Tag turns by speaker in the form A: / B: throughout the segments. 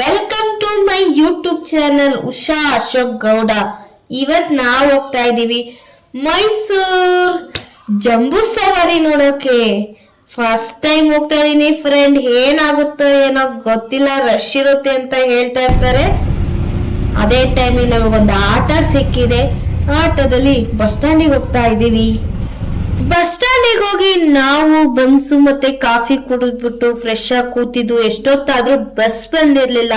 A: Welcome to my YouTube channel Usha Ashok Gowda ಇವತ್ ನಾವು ಹೋಗ್ತಾ ಇದೀವಿ. ಮೈಸೂರ್ ಜಂಬೂ ಸವಾರಿ ನೋಡೋಕೆ. ಫಸ್ಟ್ ಟೈಮ್ ಹೋಗ್ತಾ ಇದೀನಿ ಫ್ರೆಂಡ್ ಏನಾಗುತ್ತೋ ಏನೋ ಗೊತ್ತಿಲ್ಲ ರಶ್ ಇರುತ್ತೆ ಅಂತ ಹೇಳ್ತಾ ಇರ್ತಾರೆ. ಅದೇ ಟೈಮಿಗೆ ನಮಗೊಂದು ಆಟ ಸಿಕ್ಕಿದೆ. ಆಟೋದಲ್ಲಿ ಬಸ್ ಸ್ಟ್ಯಾಂಡಿಗೆ ಹೋಗ್ತಾ ಇದೀವಿ. ಬಸ್ ಸ್ಟ್ಯಾಂಡಿಗೆ ಹೋಗಿ ನಾವು ಬನ್ಸು ಮತ್ತೆ ಕಾಫಿ ಕುಡಿದ್ಬಿಟ್ಟು ಫ್ರೆಶ್ ಆಗಿ ಕೂತಿದ್ದು. ಎಷ್ಟೊತ್ತಾದ್ರೂ ಬಸ್ ಬಂದಿರ್ಲಿಲ್ಲ.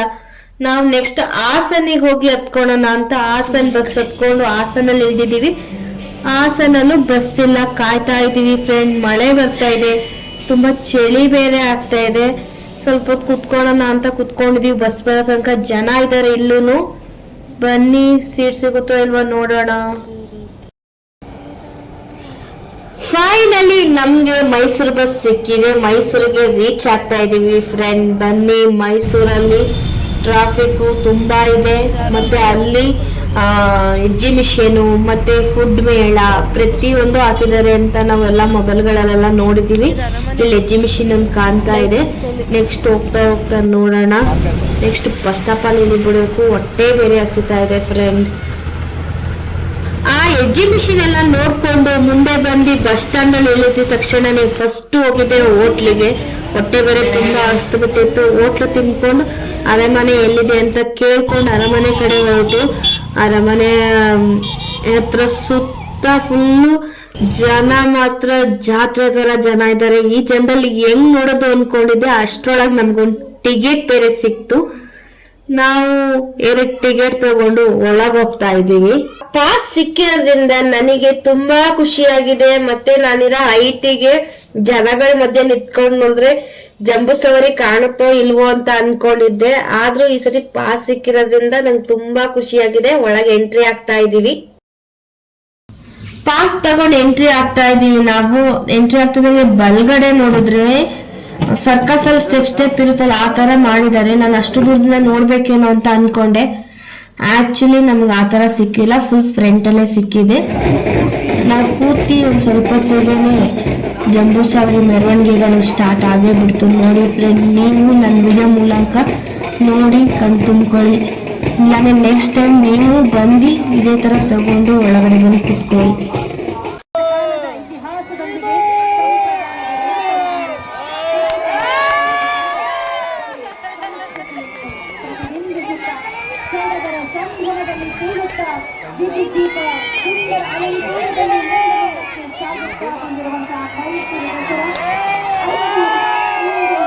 A: ನಾವು ನೆಕ್ಸ್ಟ್ ಹಾಸನಿಗೆ ಹೋಗಿ ಹತ್ಕೊಳ್ಳೋಣ ಅಂತ ಹಾಸನ್ ಬಸ್ ಹತ್ಕೊಂಡು ಹಾಸನಲ್ಲಿ ಇಳಿದಿದ್ದೀವಿ. ಹಾಸನಲ್ಲೂ ಬಸ್ ಇಲ್ಲ. ಕಾಯ್ತಾ ಇದೀವಿ ಫ್ರೆಂಡ್ ಮಳೆ ಬರ್ತಾ ಇದೆ. ತುಂಬಾ ಚಳಿ ಬೇರೆ ಆಗ್ತಾ ಇದೆ. ಸ್ವಲ್ಪ ಹೊತ್ತು ಕುತ್ಕೊಳ್ಳೋಣ ಅಂತ ಕುತ್ಕೊಂಡಿದೀವಿ. ಬಸ್ ಬರೋ ತನಕ ಜನ ಇದ್ದಾರೆ ಇಲ್ಲೂನು. ಬನ್ನಿ ಸೀಟ್ ಸಿಗುತ್ತೋ ಇಲ್ವಾ ನೋಡೋಣ. ನಮ್ಗೆ ಮೈಸೂರು ಬಸ್ ಸಿಕ್ಕಿದೆ. ಮೈಸೂರಿಗೆ ರೀಚ್ ಆಗ್ತಾ ಇದೀವಿ ಫ್ರೆಂಡ್ ಬನ್ನಿ ಮೈಸೂರಲ್ಲಿ. ಟ್ರಾಫಿಕ್ ತುಂಬಾ ಇದೆ. ಮತ್ತೆ ಅಲ್ಲಿ ಎಕ್ಸಿಬಿಷನು ಮತ್ತೆ ಫುಡ್ ಮೇಳ ಪ್ರತಿಯೊಂದು ಹಾಕಿದ್ದಾರೆ ಅಂತ ನಾವೆಲ್ಲ ಮೊಬೈಲ್ಗಳಲ್ಲೆಲ್ಲ ನೋಡಿದೀವಿ. ಇಲ್ಲಿ ಎಕ್ಸಿಬಿಷನ್ ಒಂದು ಕಾಣ್ತಾ ಇದೆ. ನೆಕ್ಸ್ಟ್ ಹೋಗ್ತಾ ಹೋಗ್ತಾ ನೋಡೋಣ. ನೆಕ್ಸ್ಟ್ ಫಸ್ಟ್ ಆಫ್ ಆಲ್ ಇಲ್ಲಿ ಬಿಡಬೇಕು ಹೊಟ್ಟೆ ಬೇರೆ ಹಸಿತಾ ಇದೆ ಫ್ರೆಂಡ್ ಎಕ್ಸಿಬಿಷನ್ ಎಲ್ಲ ನೋಡ್ಕೊಂಡು ಮುಂದೆ ಬಂದು ಬಸ್ ಸ್ಟ್ಯಾಂಡ್ ಅಲ್ಲಿ ಇಳಿದ ತಕ್ಷಣ ಫಸ್ಟ್ ಹೋಗಿದ್ದೆ ಹೋಟ್ಲಿಗೆ. ಹೊಟ್ಟೆ ಬೇರೆ ತುಂಬಾ ಹಸ್ತು ಬಿಟ್ಟಿತ್ತು. ಹೋಟ್ಲು ತಿನ್ಕೊಂಡು ಅರಮನೆ ಎಲ್ಲಿದೆ ಅಂತ ಕೇಳ್ಕೊಂಡು ಅರಮನೆ ಕಡೆ ಹೊರಟು ಅರಮನೆ ಹತ್ರ ಸುತ್ತ ಫುಲ್ಲು ಜನ ಮಾತ್ರ, ಜಾತ್ರೆ ತರ ಜನ ಇದ್ದಾರೆ ಈ ಜನದಲ್ಲಿ ಹೆಂಗ್ ನೋಡೋದು ಅನ್ಕೊಂಡಿದ್ದೆ ಅಷ್ಟ್ರೊಳಗೆ ನಮ್ಗೊಂದು ಟಿಕೆಟ್ ಬೇರೆ ಸಿಕ್ತು. ನಾವು ಎರಡು ಟಿಕೆಟ್ ತಗೊಂಡು ಒಳಗೆ ಹೋಗ್ತಾ ಇದೀವಿ ಪಾಸ್ ಸಿಕ್ಕಿರೋದ್ರಿಂದ ನನಗೆ ತುಂಬಾ ಖುಷಿಯಾಗಿದೆ. ಮತ್ತೆ ನಾನಿರೋ ಐಟಿಗೆ ಜನಗಳ ಮಧ್ಯೆ ನಿಂತ್ಕೊಂಡು ನೋಡಿದ್ರೆ ಜಂಬೂ ಸವಾರಿ ಕಾಣುತ್ತೋ ಇಲ್ವೋ ಅಂತ ಅನ್ಕೊಂಡಿದ್ದೆ. ಆದ್ರೂ ಈ ಸತಿ ಪಾಸ್ ಸಿಕ್ಕಿರೋದ್ರಿಂದ ನಂಗೆ ತುಂಬಾ ಖುಷಿಯಾಗಿದೆ. ಒಳಗೆ ಎಂಟ್ರಿ ಆಗ್ತಾ ಇದೀವಿ. ಪಾಸ್ ತಗೊಂಡು ಎಂಟ್ರಿ ಆಗ್ತಾ ಇದೀವಿ ನಾವು. ಎಂಟ್ರಿ ಆಗ್ತಿದಂಗೆ ಬಲ್ಗಡೆ ನೋಡಿದ್ರೆ ಸರ್ಕಸ್ ಅಲ್ಲಿ ಸ್ಟೆಪ್ ಸ್ಟೆಪ್ ಇರುತ್ತಲ್ಲ, ಆ ತರ ಮಾಡಿದ್ದಾರೆ. ನಾನು ಅಷ್ಟು ದೂರದಿಂದ ನೋಡ್ಬೇಕೇನೋ ಅಂತ ಅನ್ಕೊಂಡೆ. ಆಕ್ಚುಲಿ ನಮ್ಗೆ ಆ ತರ ಸಿಕ್ಕಿಲ್ಲ. ಫುಲ್ ಫ್ರಂಟ್ ಅಲ್ಲೇ ಸಿಕ್ಕಿದೆ. ನಾವು ಕೂತಿ ಒಂದು ಸ್ವಲ್ಪ ಹೊತ್ತಿಗೆ ಜಂಬೂ ಸವಾರಿ ಮೆರವಣಿಗೆಗಳು ಸ್ಟಾರ್ಟ್ ಆಗೇ ಬಿಡ್ತು. ನೋಡಿ ಫ್ರೆಂಡ್ ನೀವು ನನ್ನ ವಿಡಿಯೋ ಮೂಲಕ ನೋಡಿ ಕಣ್ ತುಂಬ್ಕೊಳ್ಳಿ. ನೆಕ್ಸ್ಟ್ ಟೈಮ್ ನೀವು ಬಂದು ಇದೇ ತರ ತಗೊಂಡು ಒಳಗಡೆ ಬಂದು
B: ಸಂಭ್ರಮದಲ್ಲಿ ತೇಲುತ್ತಾ ವಿದ್ಯುತ್ ದೀಪ ಸುಂದರ ಅಲಂಕಾರದಲ್ಲಿ ಮೇಲಕ್ಕೆ ಸಾಗುತ್ತಾ ಬಂದಿರುವಂತಹ ಮೈಸೂರು ದಸರಾ ಅದು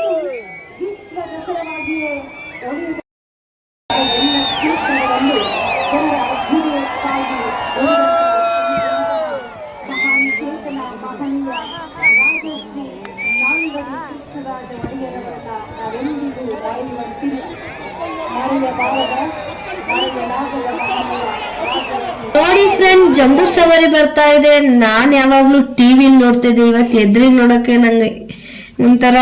B: ಇಂದು ವಿಶ್ವ ದಸರಾವಾಗಿಯೇ ಉಳಿಯುವ ಎಲ್ಲ ಕ್ಷೇತ್ರಗಳಲ್ಲೂ ಜನರ ಅಭ್ಯುದಯಕ್ಕಾಗಿ ಮಹಾನ್ ಚೇತನ ಮಹನೀಯ ರಾಜಶ್ರೀ ನಾಲ್ವರು ಕೃಷ್ಣರಾಜ ಒಡೆಯರವರನ್ನ ನಾವೆಂದಿಗೂ ಮರೆಯುವಂತಿಲ್ಲ ಮರೆಯಬಾರದ ಮರೆಯಲಾಗದ ಮಹನೀಯ ರಾಜಶ್ರೀ
A: ನೋಡಿ ಫ್ರೆಂಡ್ ಜಂಬೂ ಸವಾರಿ ಬರ್ತಾ ಇದೆ. ನಾನ್ ಯಾವಾಗ್ಲೂ ಟಿವಿಲಿ ನೋಡ್ತಿದ್ದೆ. ಇವತ್ತು ಎದ್ರಿ ನೋಡಕ್ಕೆ ನಂಗೆ ಒಂಥರ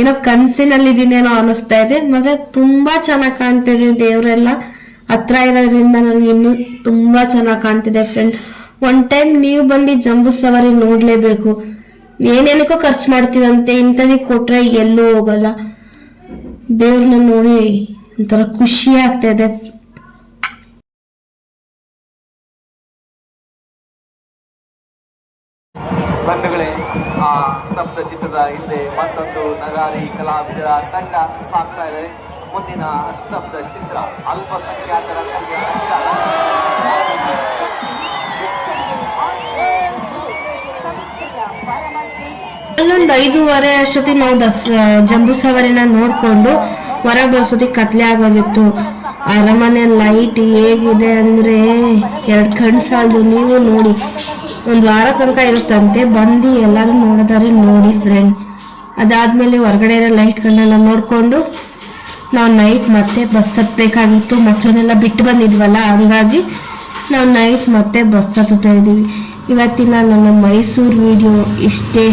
A: ಏನೋ ಕನ್ಸಿನಲ್ಲಿ ಇದೀನೇನೋ ಅನಿಸ್ತಾ ಇದೆ. ಮತ್ತೆ ತುಂಬಾ ಚೆನ್ನಾಗಿ ಕಾಣ್ತಿದೆ ದೇವರೆಲ್ಲ. ಹತ್ರ ಇರೋದ್ರಿಂದ ನನಗೆ ಇನ್ನೂ ತುಂಬಾ ಚೆನ್ನಾಗಿ ಕಾಣ್ತಿದೆ ಫ್ರೆಂಡ್ ಒನ್ ಟೈಮ್ ನೀವು ಬಂದು ಜಂಬೂ ಸವಾರಿ ನೋಡ್ಲೇಬೇಕು. ಏನೇನಕ್ಕೋ ಖರ್ಚು ಮಾಡ್ತೀವಂತೆ ಇಂಥದಕ್ಕೆ ಕೊಟ್ರೆ ಎಲ್ಲೂ ಹೋಗಲ್ಲ. ದೇವ್ರನ್ನ ನೋಡಿ ಒಂಥರ ಖುಷಿ ಆಗ್ತಾ ಇದೆ.
C: ಬಂಧುಗಳೇ, ಆ ಸ್ತಬ್ಧ ಚಿತ್ರದ ಹಿಂದೆ ಮತ್ತೊಂದು ನಗಾರಿ ಕಲಾವಿದರ ತಂಡ ಸಾಕ್ತಾ ಇದೆ. ಮುಂದಿನ ಸ್ತಬ್ಧ ಚಿತ್ರ ಅಲ್ಪಸಂಖ್ಯಾತರ
A: ಅಲ್ಲೊಂದು ಐದೂವರೆ ಅಷ್ಟೊತ್ತಿಗೆ ನಾವು ದಸ್ ಜಂಬೂ ಸವಾರಿನ ನೋಡಿಕೊಂಡು, ಹೊರಗೆ ಬರ್ಸೋದಿಕ್ಕೆ ಕತ್ಲೆ ಆಗೋಗಿತ್ತು ಅರಮನೆ ಲೈಟ್ ಹೇಗಿದೆ ಅಂದ್ರೆ ಎರಡು ಕಣ್ ಸಾಲದು ನೀವು ನೋಡಿ. ಒಂದು ವಾರ ತನಕ ಇರುತ್ತಂತೆ, ಬಂದು ಎಲ್ಲರೂ ನೋಡಿದಾರೆ, ನೋಡಿ ಫ್ರೆಂಡ್ ಅದಾದ್ಮೇಲೆ ಹೊರಗಡೆ ಇರೋ ಲೈಟ್ಗಳನ್ನೆಲ್ಲ ನೋಡ್ಕೊಂಡು ನಾವು ನೈಟ್ ಮತ್ತೆ ಬಸ್ ಹತ್ತಬೇಕಾಗಿತ್ತು ಮಕ್ಕಳನ್ನೆಲ್ಲ ಬಿಟ್ಟು ಬಂದಿದ್ವಲ್ಲ, ಹಂಗಾಗಿ ನಾವು ನೈಟ್ ಮತ್ತೆ ಬಸ್ ಹತ್ತುತ್ತಾ ಇದ್ದೀವಿ. ಇವತ್ತಿನ ನನ್ನ ಮೈಸೂರು ವಿಡಿಯೋ ಇಷ್ಟೇ.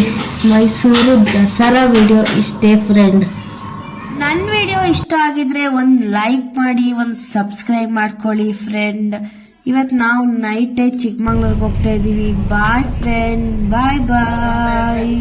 A: ಮೈಸೂರು ದಸರಾ ವಿಡಿಯೋ ಇಷ್ಟೇ ಫ್ರೆಂಡ್ ನನ್ನ ವಿಡಿಯೋ ಇಷ್ಟ ಆಗಿದ್ರೆ ಒಂದು ಲೈಕ್ ಮಾಡಿ, ಒಂದು ಸಬ್ಸ್ಕ್ರೈಬ್ ಮಾಡ್ಕೊಳ್ಳಿ ಫ್ರೆಂಡ್ ಇವತ್ತು ನಾವು ನೈಟೇ ಚಿಕ್ಕಮಂಗ್ಳೂರ್ಗೆ ಹೋಗ್ತಾ ಇದ್ದೀವಿ ಬಾಯ್ ಫ್ರೆಂಡ್ ಬಾಯ್ ಬಾಯ್